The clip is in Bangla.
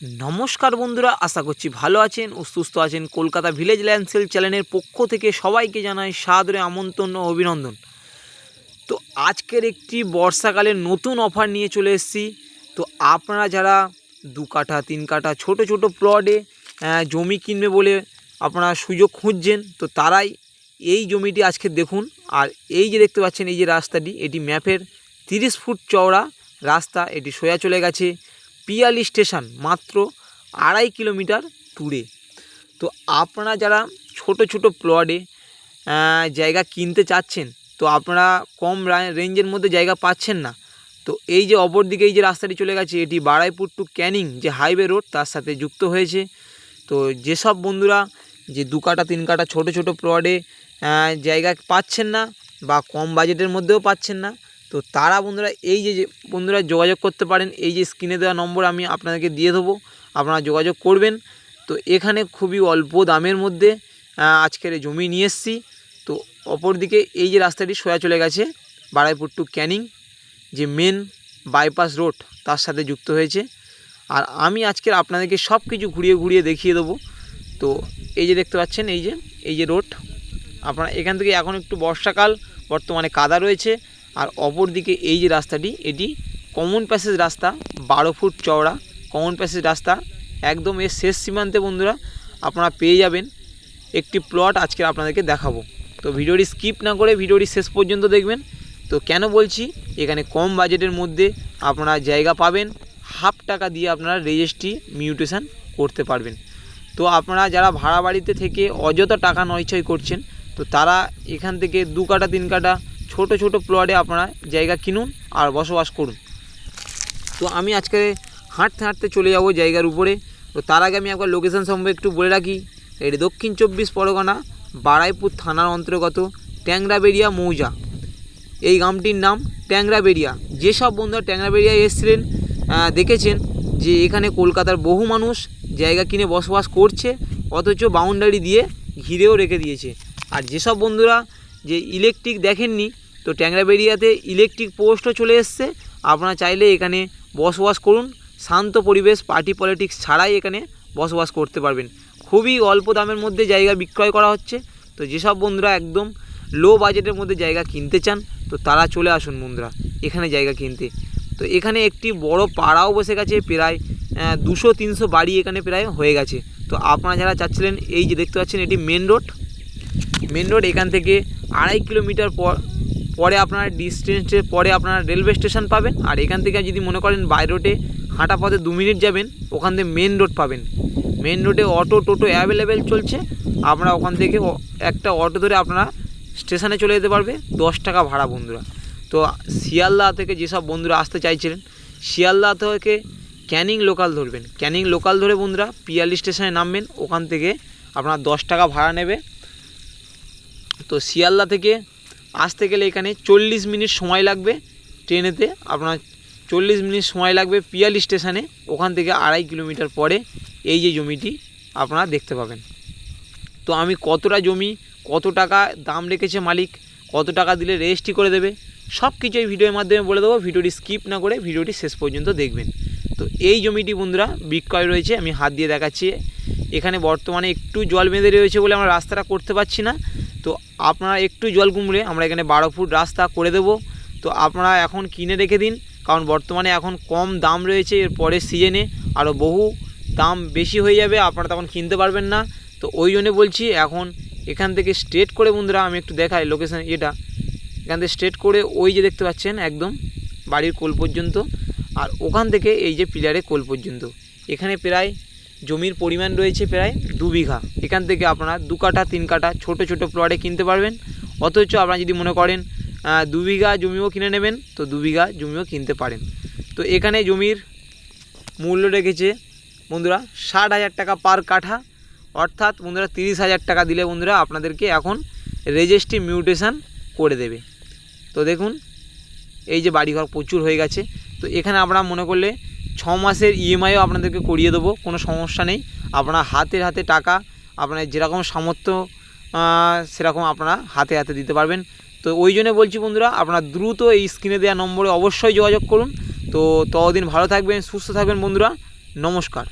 নমস্কার বন্ধুরা, আশা করছি ভালো আছেন ও সুস্থ আছেন কলকাতা ভিলেজ ল্যান্ডসেল চ্যানেলের পক্ষ থেকে সবাইকে জানাই সাদরে আমন্ত্রণ ও অভিনন্দন। তো আজকের একটি বর্ষাকালের নতুন অফার নিয়ে চলে এসেছি। তো আপনারা যারা দু কাঠা, তিন কাঠা ছোট ছোট প্লটে জমি কিনবে বলে আপনারা সুযোগ খুঁজছেন, তো তারাই এই জমিটি আজকে দেখুন। আর এই যে দেখতে পাচ্ছেন এই যে রাস্তাটি, এটি ম্যাপের তিরিশ ফুট চওড়া রাস্তা, এটি সোজা চলে গেছে। পিয়ালি স্টেশন, মাত্র আড়াই কিলোমিটার দূরে। তো আপনারা যারা ছোট ছোট প্লটে জায়গা কিনতে চাচ্ছেন, তো আপনারা কম রেঞ্জের মধ্যে জায়গা পাচ্ছেন না। তো এই যে অপর দিকে এই যে রাস্তাটি চলে গেছে, এটি বারাইপুর টু ক্যানিং যে হাইওয়ে রোড তার সাথে যুক্ত হয়েছে। তো যেসব বন্ধুরা যে দু কাটা, তিন কাটা ছোট ছোট প্লটে জায়গা পাচ্ছেন না বা কম বাজেটের মধ্যেও পাচ্ছেন না তো তারা বন্ধুরা, এই যে বন্ধুরা যোগাযোগ করতে পারেন, এই যে স্ক্রিনে দেওয়া নম্বর আমি আপনাদেরকে দিয়ে দেবো, আপনারা যোগাযোগ করবেন। তো এখানে খুবই অল্প দামের মধ্যে আজকের জমি নিয়ে এসেছি। তো অপরদিকে এই যে রাস্তাটি সোজা চলে গেছে, বারাইপুর টু ক্যানিং যে মেন বাইপাস রোড তার সাথে যুক্ত হয়েছে। আর আমি আজকের আপনাদেরকে সব কিছু ঘুরিয়ে ঘুরিয়ে দেখিয়ে দেবো। তো এই যে দেখতে পাচ্ছেন, এই যে এই যে রোড আপনারা এখান থেকে এখন একটু বর্ষাকাল, বর্তমানে কাদা রয়েছে। আর অপর দিকে এই যে রাস্তাটি, এটি কমন প্যাসেজ রাস্তা, বারো ফুট চওড়া। কমন প্যাসেজ রাস্তা, একদম এর শেষ সীমান্তে বন্ধুরা, আপনারা পেয়ে যাবেন একটি প্লট আজকে আপনাদেরকে দেখাবো। তো ভিডিওটি স্কিপ না করে ভিডিওটি শেষ পর্যন্ত দেখবেন। তো কেন বলছি, এখানে কম বাজেটের মধ্যে আপনারা জায়গা পাবেন, হাফ টাকা দিয়ে আপনারা রেজিস্ট্রি মিউটেশন করতে পারবেন। তো আপনারা যারা ভাড়া বাড়িতে থেকে অযথা টাকা নয়ছয় করছেন, তো তারা এখান থেকে দু কাটা, তিন কাটা ছোট ছোট প্লটে আপনারা জায়গা কিনুন আর বসবাস করুন। তো আমি আজকে হাঁটতে হাঁটতে চলে যাব জায়গার উপরে। তো তার আগে আমি একবার লোকেশন সম্পর্কে একটু বলে রাখি। এটি দক্ষিণ চব্বিশ পরগনা, বারাইপুর থানার অন্তর্গত ট্যাংরাবেড়িয়া মৌজা। এই গ্রামটির নাম ট্যাংরাবেড়িয়া। যেসব বন্ধুরা ট্যাংরাবেড়িয়ায় এসেছিলেন দেখেছেন যে এখানে কলকাতার বহু মানুষ জায়গা কিনে বসবাস করছে, অথচ বাউন্ডারি দিয়ে ঘিরেও রেখে দিয়েছে। আর যেসব বন্ধুরা যে ইলেকট্রিক দেখেননি, তো ট্যাংরাবেড়িয়াতে ইলেকট্রিক পোস্টও চলে এসছে। আপনারা চাইলে এখানে বসবাস করুন। শান্ত পরিবেশ পার্টি পলিটিক্স ছাড়াই এখানে বসবাস করতে পারবেন। খুবই অল্প দামের মধ্যে জায়গা বিক্রয় করা হচ্ছে। তো যেসব বন্ধুরা একদম লো বাজেটের মধ্যে জায়গা কিনতে চান, তো তারা চলে আসুন বন্ধুরা, এখানে জায়গা কিনতে। তো এখানে একটি বড় পাড়াও বসে গেছে, প্রায় দুশো তিনশো বাড়ি এখানে প্রায় হয়ে গেছে। তো আপনারা যারা চাচ্ছিলেন, এই যে দেখতে পাচ্ছেন, এটি মেন রোড মেন রোড এখান থেকে আড়াই কিলোমিটার পর, পরে আপনারা ডিস্টেন্সের পরে আপনারা রেলওয়ে স্টেশন পাবেন। আর এখান থেকে যদি মনে করেন বাই রোডে হাঁটা পথে দু মিনিট যাবেন, ওখান থেকে মেন রোড পাবেন। মেন রোডে অটো টোটো অ্যাভেলেবেল চলছে। আপনারা ওখান থেকে একটা অটো ধরে আপনারা স্টেশনে চলে যেতে পারবে। দশ টাকা ভাড়া, বন্ধুরা। তো শিয়ালদা থেকে যেসব বন্ধুরা আসতে চাইছিলেন, শিয়ালদা থেকে ক্যানিং লোকাল ধরবেন। ক্যানিং লোকাল ধরে বন্ধুরা পিয়ালি স্টেশনে নামবেন। ওখান থেকে আপনার দশ টাকা ভাড়া নেবে। তো শিয়ালদা থেকে আসতে গেলে এখানে চল্লিশ মিনিট সময় লাগবে ট্রেনেতে। আপনার চল্লিশ মিনিট সময় লাগবে পিয়ালি স্টেশনে, ওখান থেকে আড়াই কিলোমিটার পরে এই যে জমিটি আপনারা দেখতে পাবেন। তো আমি কতটা জমি, কত টাকা দাম রেখেছে মালিক, কত টাকা দিলে রেজিস্ট্রি করে দেবে সব কিছু এই ভিডিওর মাধ্যমে বলে দেবো। ভিডিওটি স্কিপ না করে ভিডিওটি শেষ পর্যন্ত দেখবেন। তো এই জমিটি বন্ধুরা বিক্রয় রয়েছে, আমি হাত দিয়ে দেখাচ্ছি। এখানে বর্তমানে একটু জল বেঁধে রয়েছে বলে আমরা রাস্তাটা করতে পারছি না। আপনারা একটু জল কুমড়ে আমরা এখানে বারো ফুট রাস্তা করে দেব। তো আপনারা এখন কিনে রেখে দিন, কারণ বর্তমানে এখন কম দাম রয়েছে এর পরের সিজনে আরও বহু দাম বেশি হয়ে যাবে, আপনারা তখন কিনতে পারবেন না। তো ওই জন্যে বলছি এখন এখান থেকে স্ট্রেট করে বন্ধুরা আমি একটু দেখাই লোকেশান এটা এখান থেকে স্ট্রেট করে ওই যে দেখতে পাচ্ছেন একদম বাড়ির কোল পর্যন্ত, আর ওখান থেকে এই যে পিলারে কোল পর্যন্ত। এখানে প্রায় জমির পরিমাণ রয়েছে প্রায় দু বিঘা। এখান থেকে আপনারা দু কাঠা, তিন কাঠা ছোট ছোট প্লটে কিনতে পারবেন। অথচ আপনারা যদি মনে করেন দু বিঘা জমিও কিনে নেবেন, তো দু বিঘা জমিও কিনতে পারেন। তো এখানে জমির মূল্য রেখেছে বন্ধুরা ষাট হাজার টাকা পার কাঠা। অর্থাৎ বন্ধুরা তিরিশ হাজার টাকা দিলে বন্ধুরা আপনাদেরকে এখন রেজিস্ট্রি মিউটেশন করে দেবে। তো দেখুন, এই যে বাড়িঘর প্রচুর হয়ে গেছে। তো এখানে আপনারা মনে করলে ছ মাসের ইএমআইও আপনাদেরকে করিয়ে দেবো, কোনো সমস্যা নেই। আপনার হাতের হাতে টাকা আপনার যেরকম সামর্থ্য সেরকম আপনারা হাতে হাতে দিতে পারবেন। তো ওই জন্য বলছি বন্ধুরা, আপনারা দ্রুত এই স্ক্রিনে দেওয়া নম্বরে অবশ্যই যোগাযোগ করুন। তো ততদিন ভালো থাকবেন, সুস্থ থাকবেন বন্ধুরা। নমস্কার।